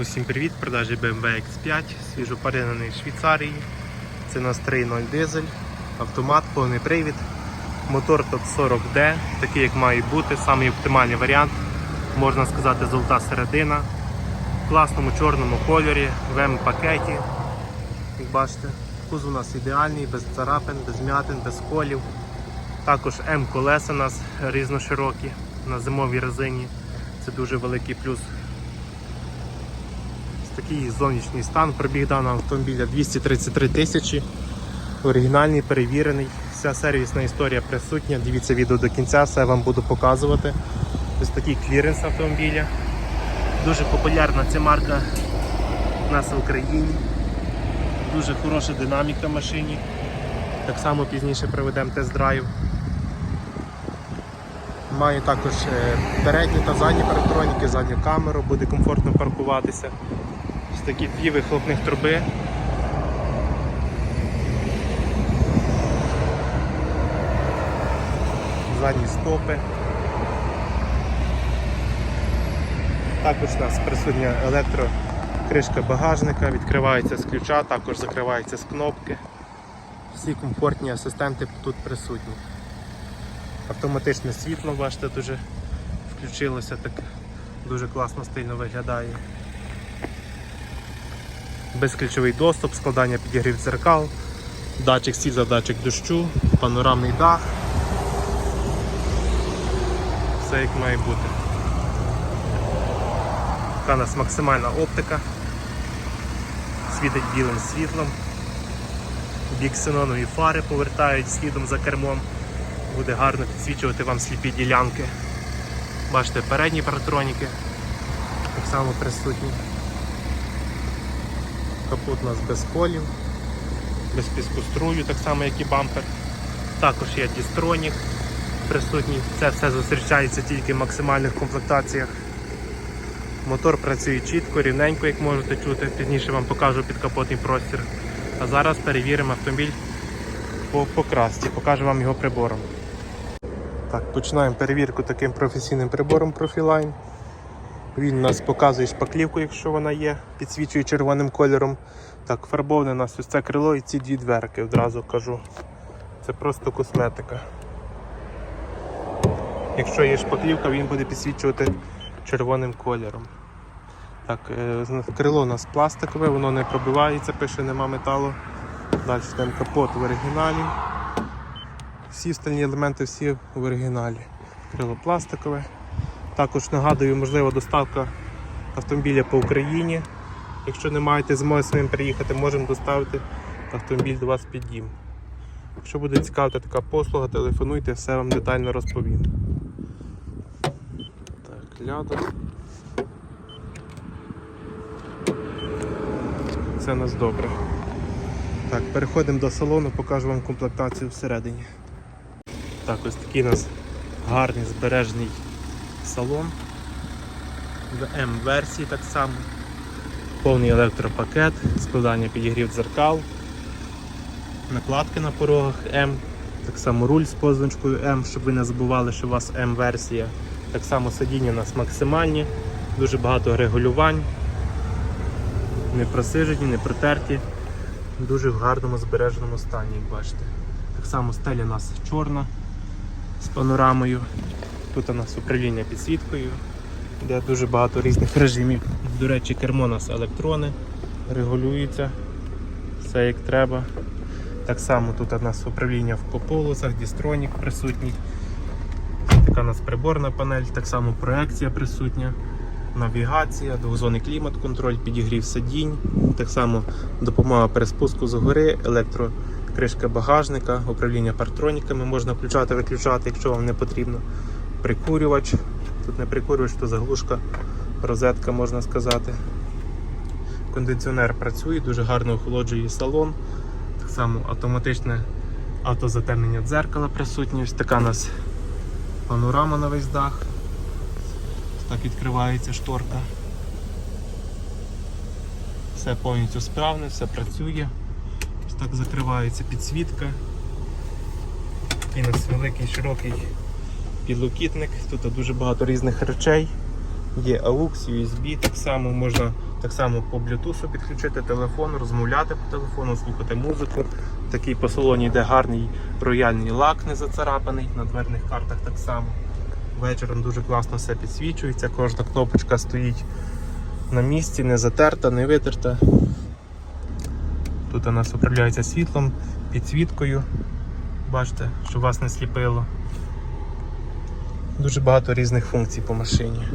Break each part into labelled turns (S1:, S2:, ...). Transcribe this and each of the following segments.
S1: Усім привіт, в продажі BMW X5, свіжопаринений з Швейцарії. Це нас 3.0 дизель, автомат, повний привід, мотор топ 40D, такий як має бути, самий оптимальний варіант, можна сказати, золота середина, в класному чорному кольорі, в М-пакеті. Як бачите, кузов у нас ідеальний, без царапин, без м'ятин, без колів. Також М-колеса у нас різноширокі на зимовій резині. Це дуже великий плюс Такий зовнішній стан. Пробіг даного автомобіля 233 тисячі. Оригінальний, перевірений. Вся сервісна історія присутня. Дивіться відео до кінця, все вам буду показувати. Ось такий кліренс автомобіля. Дуже популярна ця марка у нас в Україні. Дуже хороша динаміка в машині. Так само пізніше проведемо тест-драйв. Має також е, передні та задні парктроніки, задню камеру, буде комфортно паркуватися. Ось такі дві вихлопних труби. Задні стопи. Також у нас присутня електрокришка багажника, відкривається з ключа, також закривається з кнопки. Всі комфортні асистенти тут присутні. Автоматичне світло, бачите, дуже включилося, так дуже класно стильно виглядає безключовий доступ, складання підігрів дзеркал, датчик світла, датчик дощу, панорамний дах. Все як має бути. Така у нас максимальна оптика. Світить білим світлом. Біксенонові фари повертають слідом за кермом. Буде гарно підсвічувати вам сліпі ділянки. Бачите, передні паратроніки так само присутні. Капот у нас без колів, без піскострую, так само як і бампер. Також є дістронік присутній. Це все зустрічається тільки в максимальних комплектаціях. Мотор працює чітко, рівненько, як можете чути. Пізніше вам покажу підкапотний простір. А зараз перевіримо автомобіль по покрасці, покажу вам його прибором. Так, Починаємо перевірку таким професійним прибором Profiline. Він нас показує шпаклівку, якщо вона є, підсвічує червоним кольором. Так, фарбоване у нас ось це крило і ці дві дверки, одразу кажу. Це просто косметика. Якщо є шпаклівка, він буде підсвічувати червоним кольором. Так, е, крило у нас пластикове, воно не пробивається, пише нема металу. Далі там капот в оригіналі. Всі остальні елементи всі в оригіналі. Крило пластикове. Також нагадую, можлива доставка автомобіля по Україні. Якщо не маєте змоги своїм приїхати, можемо доставити автомобіль до вас під дім. Якщо буде цікавити така послуга, телефонуйте, все вам детально розповім. Так, ляда. Це нас добре. Так, переходимо до салону, покажу вам комплектацію всередині. Так, ось такий у нас гарний збережний салон. В М-версії так само. Повний електропакет, складання підігрів дзеркал, накладки на порогах М, так само руль з позначкою М, щоб ви не забували, що у вас М-версія. Так само сидіння у нас максимальні, дуже багато регулювань, не просижені, не протерті, дуже в гарному збереженому стані, як бачите. Так само стеля у нас чорна з панорамою. Тут у нас управління підсвіткою, де дуже багато різних режимів. До речі, кермо у нас електрони, регулюється, все як треба. Так само тут у нас управління по полосах, дістронік присутній. Така у нас приборна панель, так само проекція присутня, навігація, двозонний клімат-контроль, підігрів сидінь, так само допомога при спуску згори, електрокришка багажника, управління партроніками можна включати, виключати, якщо вам не потрібно прикурювач. Тут не прикурювач, то заглушка, розетка можна сказати. Кондиціонер працює, дуже гарно охолоджує салон. Так само автоматичне автозатемнення дзеркала присутнє. Ось така у нас панорама на весь дах. Так відкривається шторка. Все повністю справне, все працює. Ось так закривається підсвітка. Такий у нас великий широкий підлокітник, тут дуже багато різних речей. Є AUX, USB, так само можна Так само по Bluetooth підключити телефон, розмовляти по телефону, слухати музику. Такий по салоні йде гарний рояльний лак, не зацарапаний, на дверних картах так само. Вечором дуже класно все підсвічується, кожна кнопочка стоїть на місці, не затерта, не витерта. Тут у нас управляється світлом, підсвіткою. Бачите, щоб вас не сліпило. Дуже багато різних функцій по машині.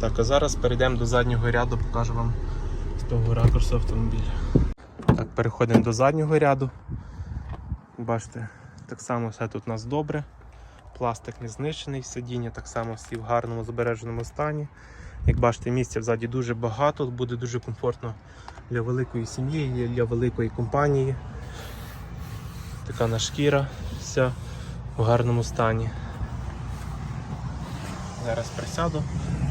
S1: Так, а зараз перейдемо до заднього ряду, покажу вам з того ракурсу автомобіля. Так, переходимо до заднього ряду. Бачите, так само все тут у нас добре. Пластик не знищений, сидіння так само всі в гарному збереженому стані. Як бачите, місця взаді дуже багато, буде дуже комфортно для великої сім'ї, для великої компанії. Така на шкіра вся в гарному стані. Зараз присяду.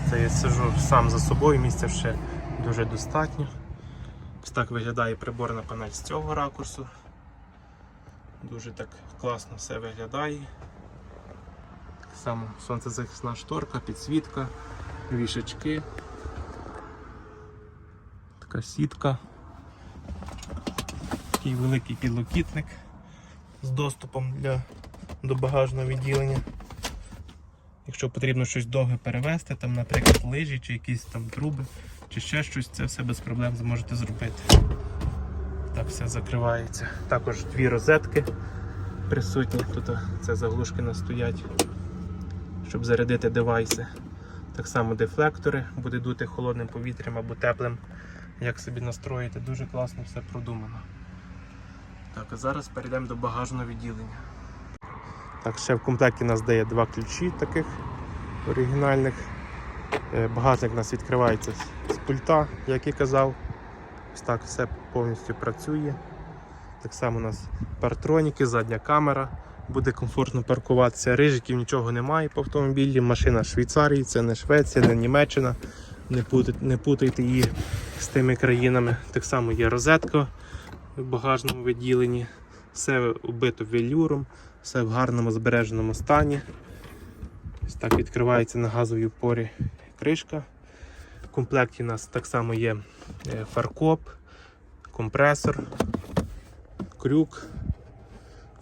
S1: Це я сижу сам за собою, місця ще дуже достатньо. Ось так виглядає приборна панель з цього ракурсу. Дуже так класно все виглядає. Так само сонцезахисна шторка, підсвітка, вішачки, така сітка, такий великий підлокітник з доступом для, до багажного відділення. Якщо потрібно щось довге перевезти, там, наприклад, лижі чи якісь там труби, чи ще щось, це все без проблем зможете зробити. Так все закривається. Також дві розетки присутні. Тут це заглушки настоять, щоб зарядити девайси. Так само дефлектори, буде дути холодним повітрям або теплим. Як собі настроїти, дуже класно все продумано. Так, а зараз перейдемо до багажного відділення. Так, ще в комплекті нас дає два ключі таких оригінальних. Е, Багажник у нас відкривається з пульта, як і казав. Ось так все повністю працює. Так само у нас партроніки, задня камера. Буде комфортно паркуватися. Рижиків нічого немає по автомобілі. Машина Швейцарії, це не Швеція, не Німеччина. Не путайте, не путайте її з тими країнами. Так само є розетка в багажному відділенні. Все убито велюром, все в гарному збереженому стані. Ось так відкривається на газовій опорі кришка. В комплекті у нас так само є е, фаркоп, компресор, крюк.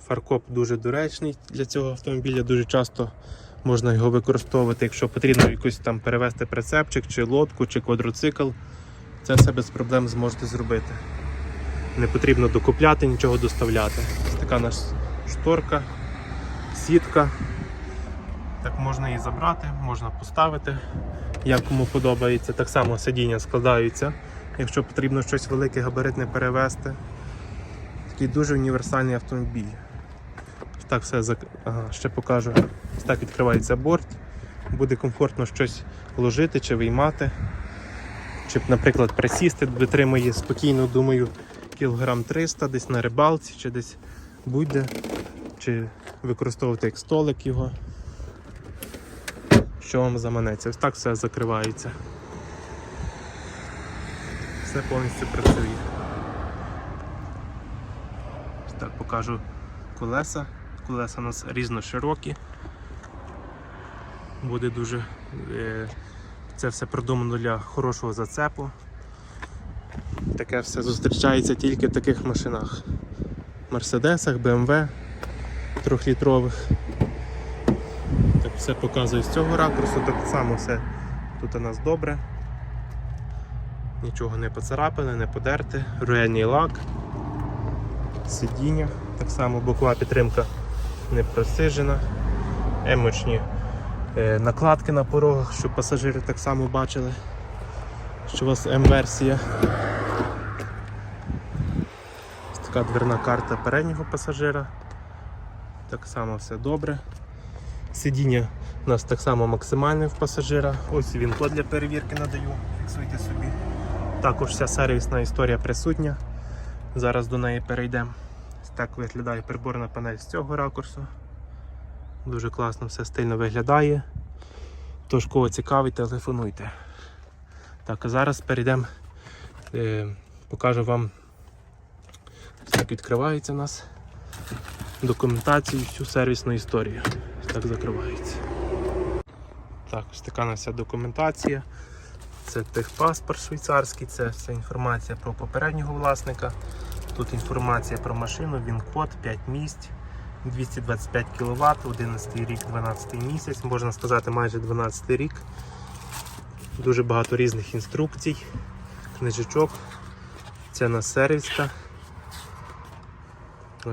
S1: Фаркоп дуже доречний для цього автомобіля, дуже часто можна його використовувати, якщо потрібно якусь там перевезти прицепчик, чи лодку, чи квадроцикл. Це все без проблем зможете зробити. Не потрібно докупляти, нічого доставляти. Ось така наша шторка, сітка. Так можна її забрати, можна поставити, як кому подобається. Так само сидіння складаються, якщо потрібно щось велике, габаритне перевезти. Такий дуже універсальний автомобіль. Так все зак... ага, ще покажу. Так відкривається борт. Буде комфортно щось ложити чи виймати. Чи, наприклад, присісти, витримує спокійно, думаю, кілограм 300 десь на рибалці, чи десь будь-де, чи використовувати як столик його. Що вам заманеться? Ось так все закривається. Все повністю працює. Ось так покажу колеса. Колеса у нас різно широкі. Буде дуже е, це все продумано для хорошого зацепу. Таке все зустрічається тільки в таких машинах. Мерседесах, BMW трьохлітрових. Так все показую з цього ракурсу, так само все тут у нас добре. Нічого не поцарапане, не подерте, руяній лак, сидіння, так само бокова підтримка не просижена, емочні е, накладки на порогах, щоб пасажири так само бачили, що у вас М-версія. Така дверна карта переднього пасажира. Так само все добре. Сидіння у нас так само максимальне в пасажира. Ось він код для перевірки надаю, фіксуйте собі. Також вся сервісна історія присутня. Зараз до неї перейдемо. Так виглядає приборна панель з цього ракурсу. Дуже класно все стильно виглядає. Тож, кого цікавить, телефонуйте. Так, а зараз перейдемо, е, покажу вам, так відкривається у нас документацію, всю сервісну історію. Так закривається. Так, ось така у нас вся документація. Це техпаспорт швейцарський, це вся інформація про попереднього власника. Тут інформація про машину, він код 5 місць, 225 кВт, 11 рік, 12 місяць, можна сказати, майже 12 рік. Дуже багато різних інструкцій, книжечок. Це на сервіска.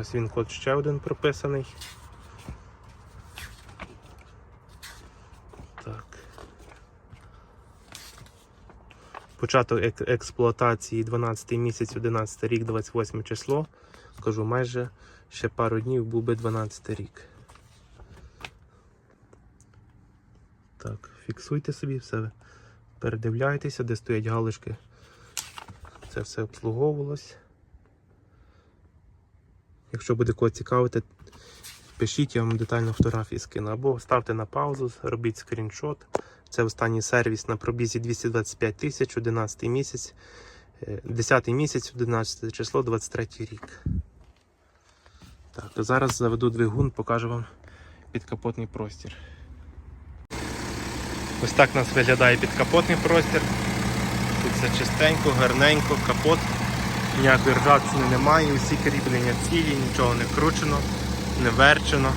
S1: Ось він код ще один прописаний. Так. Початок ек- експлуатації 12 місяць, 11 рік, 28 число. Кажу, майже ще пару днів був би 12 рік. Так, фіксуйте собі все. Передивляйтеся, де стоять галочки. Це все обслуговувалось. Якщо буде кого цікавити, пишіть, я вам детально фотографії скину. Або ставте на паузу, робіть скріншот. Це останній сервіс на пробізі 225 тисяч, 11 місяць, е, 10 місяць, 11 число, 23 рік. Так, а зараз заведу двигун, покажу вам підкапотний простір. Ось так у нас виглядає підкапотний простір. Тут все чистенько, гарненько, капот. Ніякої ржавчини немає, усі кріплення цілі, нічого не кручено, не верчено.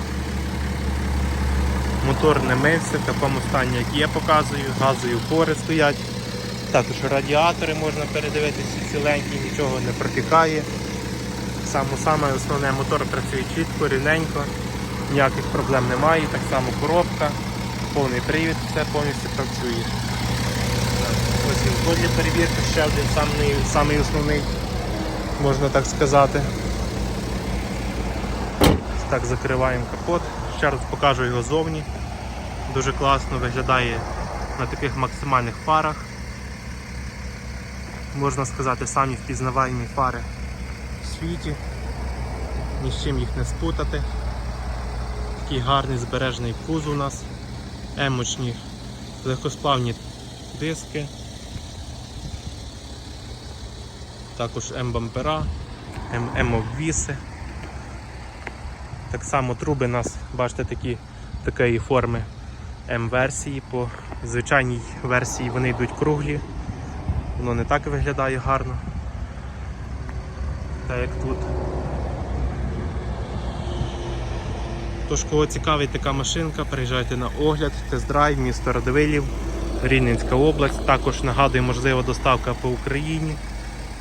S1: Мотор не мився, в такому стані, як є, показую, газові упори стоять. Також радіатори можна передивитися ціленькі, нічого не протікає. Саме саме основне мотор працює чітко, рівненько, ніяких проблем немає, так само коробка, повний привід, все повністю працює. Ось він для перевірки, ще один самий, самий основний, можна так сказати. Так, закриваємо капот. Ще раз покажу його зовні. Дуже класно виглядає на таких максимальних фарах. Можна сказати, самі впізнаваємі фари в світі. Ні з чим їх не спутати. Такий гарний збережений кузов у нас. Емочні легкосплавні диски. Також М-бампера, М-обвіси. Так само труби у нас, бачите, такі такої форми М-версії. По звичайній версії вони йдуть круглі. Воно не так виглядає гарно. Так як тут. Тож, кого цікавить така машинка, приїжджайте на огляд, тест-драйв, місто Радивилів, Рівненська область. Також нагадую, можлива доставка по Україні.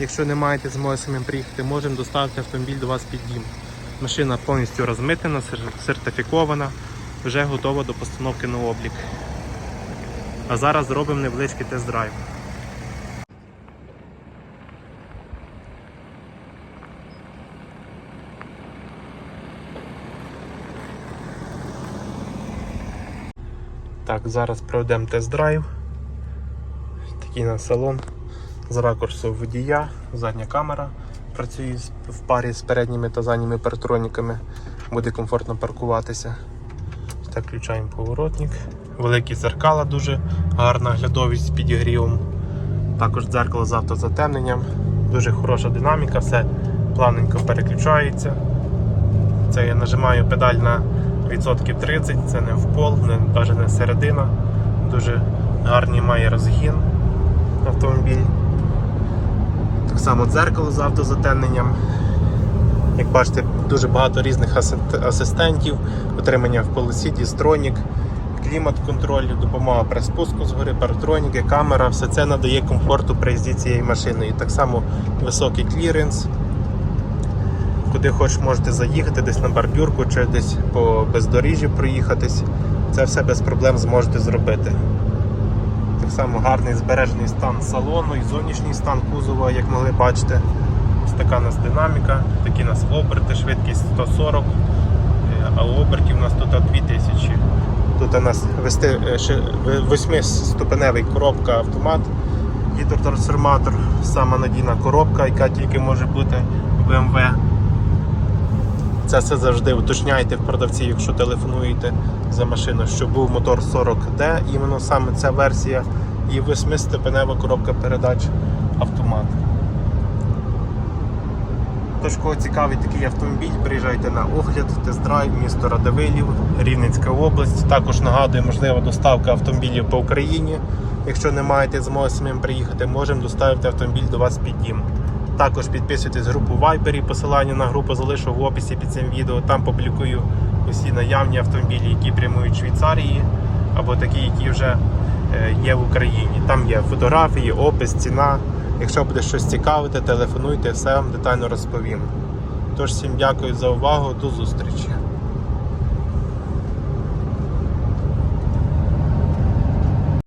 S1: Якщо не маєте змоги самим приїхати, можемо доставити автомобіль до вас під дім. Машина повністю розмитнена, сер- сертифікована, вже готова до постановки на облік. А зараз зробимо невеличкий тест-драйв. Так, зараз проведемо тест-драйв. Такий на салон з ракурсу водія, задня камера працює в парі з передніми та задніми партроніками. Буде комфортно паркуватися. Так, включаємо поворотник. Великі зеркала, дуже гарна глядовість з підігрівом. Також дзеркало з автозатемненням. Дуже хороша динаміка, все плавненько переключається. Це я нажимаю педаль на відсотків 30, це не в пол, не, навіть не середина. Дуже гарний має розгін автомобіль. Так само дзеркало з автозатемненням. Як бачите, дуже багато різних асистентів, отримання в полосі, дістронік, клімат-контроль, допомога при спуску згори, парктроніки, камера, все це надає комфорту при їзді цією машиною. Так само високий кліренс. Куди хоч можете заїхати, десь на бордюрку чи десь по бездоріжжю проїхатись. Це все без проблем зможете зробити. Так само гарний збережений стан салону і зовнішній стан кузова, як могли бачити. Ось така у нас динаміка, такі у нас оберти, швидкість 140, е, а обертів у нас тут 2000. Тут у нас вести 8-ступеневий коробка автомат, гідротрансформатор, сама надійна коробка, яка тільки може бути в BMW. Це все завжди уточняйте в продавців, якщо телефонуєте за машину, що був мотор 40D, іменно саме ця версія, і 8-ступенева коробка передач автомат. Тож, кого цікавить такий автомобіль, приїжджайте на огляд, тест-драйв, місто Радивилів, Рівненська область. Також нагадую, можлива доставка автомобілів по Україні. Якщо не маєте змоги самим приїхати, можемо доставити автомобіль до вас під дім. Також підписуйтесь в групу Viber, посилання на групу залишу в описі під цим відео. Там публікую усі наявні автомобілі, які прямують в Швейцарії, або такі, які вже е, є в Україні. Там є фотографії, опис, ціна. Якщо буде щось цікавити, телефонуйте, все вам детально розповім. Тож всім дякую за увагу, до зустрічі.